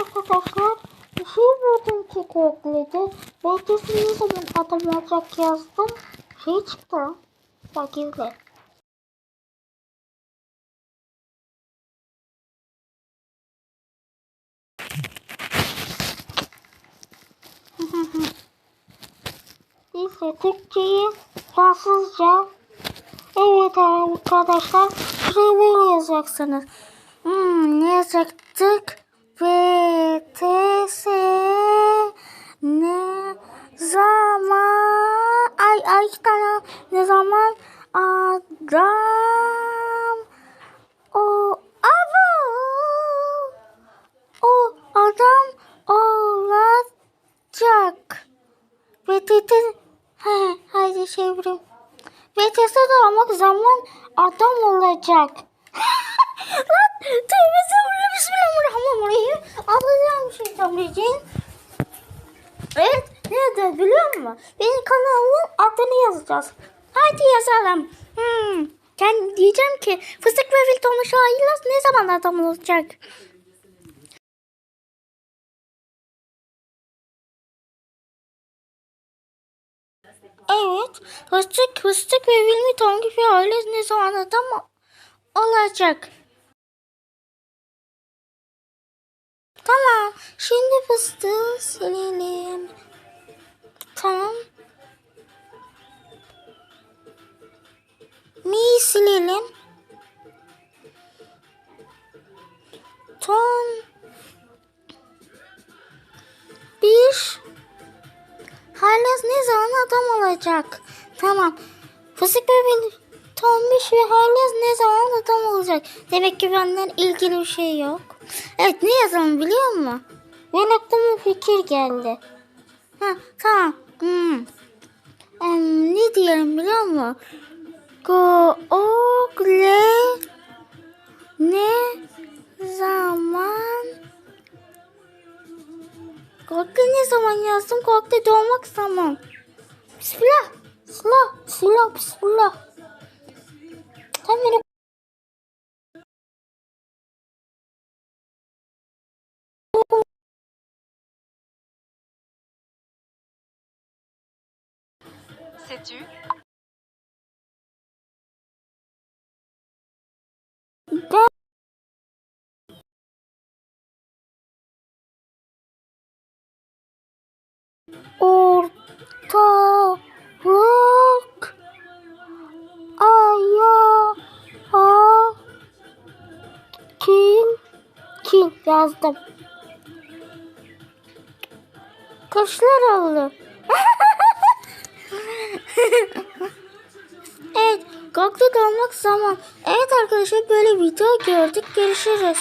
arkadaşlar. Bir şey buldum ki Google'de. Beklesin ne zaman adam olacak yazdım. Şey çıktı. Bak izle. Neyse Türkçeyi Fransızca Evet arkadaşlar şuraya böyle yazacaksınız. Hmm, ne yazacaktık? B, T, S, ne zaman ay ay iki tane ne zaman adam o abo o adam olacak. Tete he haydi çevireyim. Ve teste olmak zaman adam olacak. Lan tövbe estağfurullah bismillahirrahmanirrahim. Alacağım şeytan ricim. Evet nerede biliyor musun? Benim kanalımın adını yazacağız. Haydi yazalım. Hmm. Ben diyeceğim ki fıstık ve Wilton'un şairler ne zaman adam olacak? Evet. Fıstık, fıstık ve Wilmington gibi aile ne zaman adam olacak? Tamam. Şimdi fıstığı silelim. Tamam. Mi silelim. Ton. Bir. Hala ne zaman adam olacak? Tamam. Fıstık ve tombiş ve zaman adam olacak? Demek ki benden ilgili bir şey yok. Evet ne yazalım biliyor musun? Benim aklıma fikir geldi. Ha tamam. Hmm. Em, ne diyelim biliyor musun? Google ne zaman Korku ne zaman yazdım? Korku doğmak zaman. Bismillah. Bismillah. Bismillah. Bismillah. Sen Sais-tu ortalık ayağa kil kil yazdım. Kaşlar oldu. evet, kalktık olmak zaman. Evet arkadaşlar böyle video gördük. Görüşürüz.